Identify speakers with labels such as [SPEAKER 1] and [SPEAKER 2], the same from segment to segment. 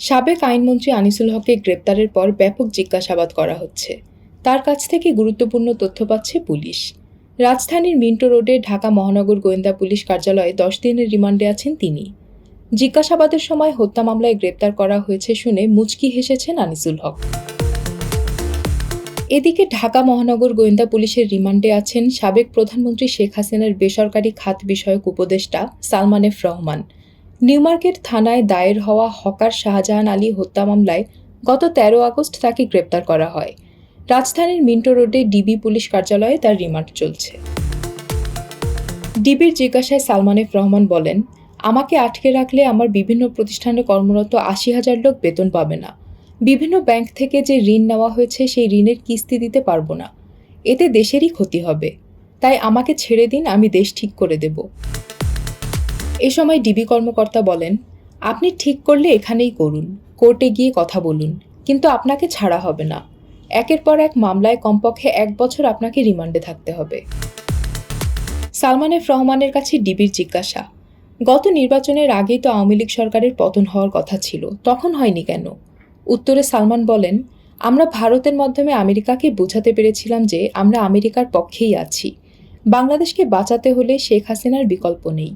[SPEAKER 1] সাবেক আইনমন্ত্রী আনিসুল হককে গ্রেপ্তারের পর ব্যাপক জিজ্ঞাসাবাদ করা হচ্ছে। তার কাছ থেকে গুরুত্বপূর্ণ তথ্য পাচ্ছে পুলিশ। রাজধানীর মিন্টো রোডে ঢাকা মহানগর গোয়েন্দা পুলিশ কার্যালয়ে দশ দিনের রিমান্ডে আছেন তিনি। জিজ্ঞাসাবাদের সময় হত্যা মামলায় গ্রেপ্তার করা হয়েছে শুনে মুচকি হেসেছেন আনিসুল হক। এদিকে ঢাকা মহানগর গোয়েন্দা পুলিশের রিমান্ডে আছেন সাবেক প্রধানমন্ত্রী শেখ হাসিনার বেসরকারি খাত বিষয়ক উপদেষ্টা সালমান এফ রহমান। নিউমার্কেট থানায় দায়ের হওয়া হকার শাহজাহান আলী হত্যা মামলায় গত তেরো আগস্ট তাকে গ্রেপ্তার করা হয়। রাজধানীর মিন্টো রোডে ডিবি পুলিশ কার্যালয়ে তার রিমান্ড চলছে। ডিবির জিজ্ঞাসায় সালমান এফ রহমান বলেন, আমাকে আটকে রাখলে আমার বিভিন্ন প্রতিষ্ঠানে কর্মরত আশি হাজার লোক বেতন পাবে না। বিভিন্ন ব্যাংক থেকে যে ঋণ নেওয়া হয়েছে সেই ঋণের কিস্তি দিতে পারব না। এতে দেশেরই ক্ষতি হবে। তাই আমাকে ছেড়ে দিন, আমি দেশ ঠিক করে দেব। এ সময় ডিবি কর্মকর্তা বলেন, আপনি ঠিক করলে এখানেই করুন, কোর্টে গিয়ে কথা বলুন, কিন্তু আপনাকে ছাড়া হবে না। একের পর এক মামলায় কমপক্ষে এক বছর আপনাকে রিমান্ডে থাকতে হবে। সালমান এফ রহমানের কাছে ডিবির জিজ্ঞাসা, গত নির্বাচনের আগেই তো আওয়ামী লীগ সরকারের পতন হওয়ার কথা ছিল, তখন হয়নি কেন? উত্তরে সালমান বলেন, আমরা ভারতের মাধ্যমে আমেরিকাকে বোঝাতে পেরেছিলাম যে আমরা আমেরিকার পক্ষেই আছি। বাংলাদেশকে বাঁচাতে হলে শেখ হাসিনার বিকল্প নেই।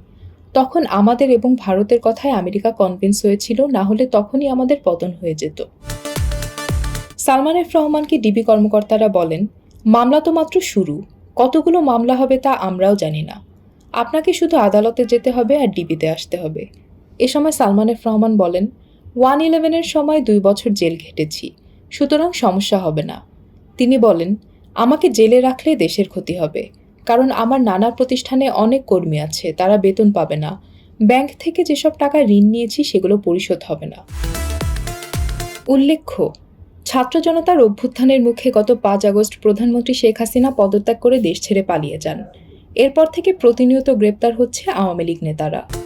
[SPEAKER 1] তখন আমাদের এবং ভারতের কথায় আমেরিকা কনভিন্স হয়েছিল, না হলে তখনই আমাদের পতন হয়ে যেত। সালমান এফ রহমানকে ডিবি কর্মকর্তারা বলেন, মামলা তো মাত্র শুরু। কতগুলো মামলা হবে তা আমরাও জানি না। আপনাকে শুধু আদালতে যেতে হবে আর ডিবিতে আসতে হবে। এ সময় সালমান এফ রহমান বলেন, ওয়ান ইলেভেনের সময় দুই বছর জেল খেটেছি সুতরাং সমস্যা হবে না। তিনি বলেন, আমাকে জেলে রাখলে দেশের ক্ষতি হবে। কারণ আমার নানা প্রতিষ্ঠানে অনেক কর্মী আছে, তারা বেতন পাবে না। ব্যাংক থেকে যেসব টাকা ঋণ নিয়েছি, সেগুলো পরিশোধ হবে না। উল্লেখ্য, ছাত্র জনতার অভ্যুত্থানের মুখে গত পাঁচ আগস্ট প্রধানমন্ত্রী শেখ হাসিনা পদত্যাগ করে দেশ ছেড়ে পালিয়ে যান। এরপর থেকে প্রতিনিয়ত গ্রেপ্তার হচ্ছে আওয়ামী লীগ নেতারা।